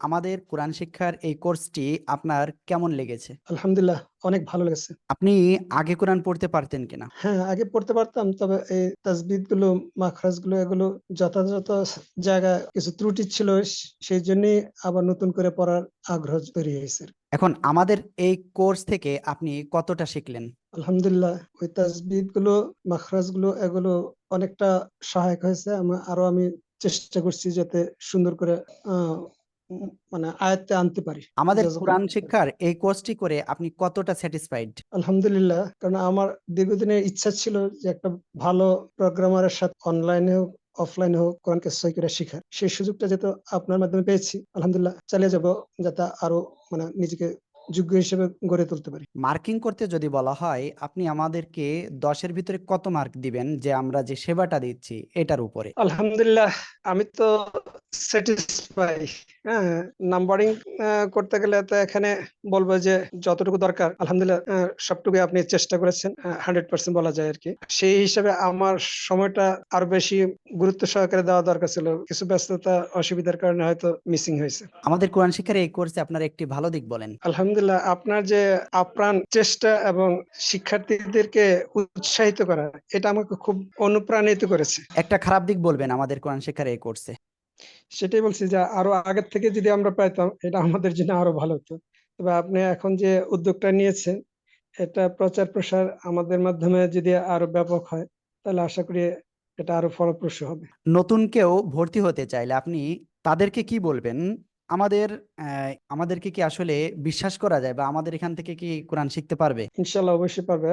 আমাদের কোরআন শিক্ষার এই কোর্সটি আপনার কেমন লেগেছে? আলহামদুলিল্লাহ অনেক ভালো লেগেছে। আপনি আগে কোরআন পড়তে পারতেন কিনা হ্যাঁ আগে পড়তে পারতাম তবে এই তাজবিদগুলো মাখরাজগুলো এগুলো যথাযথ জায়গায় কিছু ত্রুটি ছিল সেই জন্যই আবার নতুন করে পড়ার আগ্রহ তৈরি হয়েছে। এখন আমাদের এই কোর্স থেকে আপনি কতটা শিখলেন? আলহামদুলিল্লাহ ওই তাজবিদগুলো মাখরাজগুলো এগুলো অনেকটা সহায়ক হয়েছে। আমা- আরও আমি চেষ্টা করছি যাতে সুন্দর করে মানে আয়ত্তে আনতে পারি। আমাদের কোরআন। শিক্ষার এই কোর্সটি করে আপনি কতটা স্যাটিসফাইড আলহামদুলিল্লাহ কারণ আমার দীর্ঘদিনের ইচ্ছা ছিল যে একটা ভালো প্রোগ্রামারের সাথে অনলাইনে হোক অফলাইনে হোক কোরআনকে সই করে শেখার। সেই সুযোগটা যেহেতু আপনার মাধ্যমে পেয়েছি আলহামদুলিল্লাহ চালিয়ে যাব যাতে আরও মানে নিজেকে যোগ্য হিসেবে গড়ে তুলতে পারি। মার্কিং করতে যদি বলা হয় আপনি আমাদেরকে দশের ভিতরে কত মার্ক দিবেন যে আমরা যে সেবাটা দিচ্ছি এটার উপরে? আলহামদুলিল্লাহ আমি তো স্যাটিসফাই হ্যাঁ নাম্বারিং করতে গেলে তো এখানে বলব যে যতটুকু দরকার আলহামদুলিল্লাহ সবটুকু আপনি চেষ্টা করেছেন হান্ড্রেড পার্সেন্ট বলা যায় আর কি সেই হিসাবে আমার সময়টা আরও বেশি গুরুত্ব সহকারে দেওয়া দরকার ছিল। কিছু ব্যস্ততা অসুবিধার কারণে হয়তো মিসিং হয়েছে। আমাদের কোরআন শিক্ষার এই কোর্সে আপনার একটি ভালো দিক বলেন। আলহামদুলিল্লাহ আপনার যে আপ্রাণ চেষ্টা এবং শিক্ষার্থীদেরকে উৎসাহিত করা এটা আমাকে খুব অনুপ্রাণিত করেছে। একটা খারাপ দিক বলবেন আমাদের কোরআন শিক্ষার এই কোর্সে। সেটাই বলছি যে আরও আগের থেকে যদি আমরা পাইতাম এটা আমাদের জন্য আরও ভালো হতো। তবে আপনি এখন যে উদ্যোগটা নিয়েছেন এটা প্রচার প্রসার আমাদের মাধ্যমে যদি আরও ব্যাপক হয় তাহলে আশা করি এটা আরও ফলপ্রসূ হবে। নতুন কেউ ভর্তি হতে চাইলে আপনি তাদেরকে কি বলবেন? আমাদের আহ, আমাদেরকে কি আসলে বিশ্বাস করা যায় বা আমাদের এখান থেকে কি কোরআন শিখতে পারবে? ইনশাল্লাহ অবশ্যই পারবে।